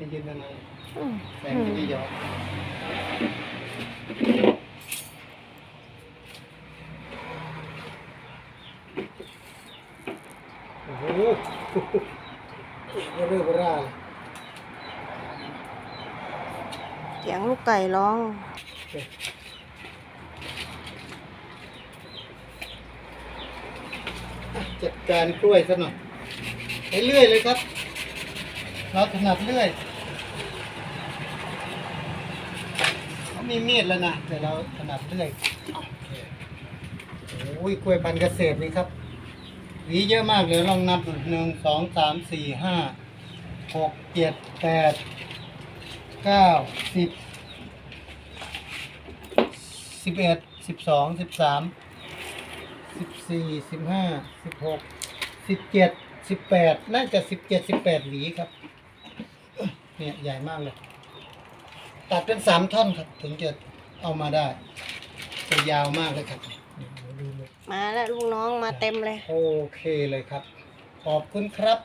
ให้ยืนนานอืมๆแสงจะได้ยอนโอ้โหเรื่องร่าเลยเสียงลูกไก่ร้องจัดการกล้วยซะหน่อยไปเรื่อยเลยครับ เราถนัดเรื่อย เขามีมีดแล้วนะแต่เราถนัดเรื่อยโอเคโอ้ยกล้วยพันธุ์เกษตรนี่ครับหวีเยอะมากเลยลองนับดูหนึ่งสองสามสี่ห้าหกเจ็ดแปดเก้าสิบสิบเอ็ดสิบสองสิบสามสิบสี่สิบห้าสิบหกสิบเจ็ดสิบแปดน่าจะสิบเจ็ดสิบแปดหวีครับ เนี่ยใหญ่มากเลย ตัดเป็นสามท่อนครับ ถึงจะเอามาได้จะยาวมากเลยครับนี่ดูเลยมาแล้วลูกน้องมาเต็มเลย โอเคเลยครับ ขอบคุณครับ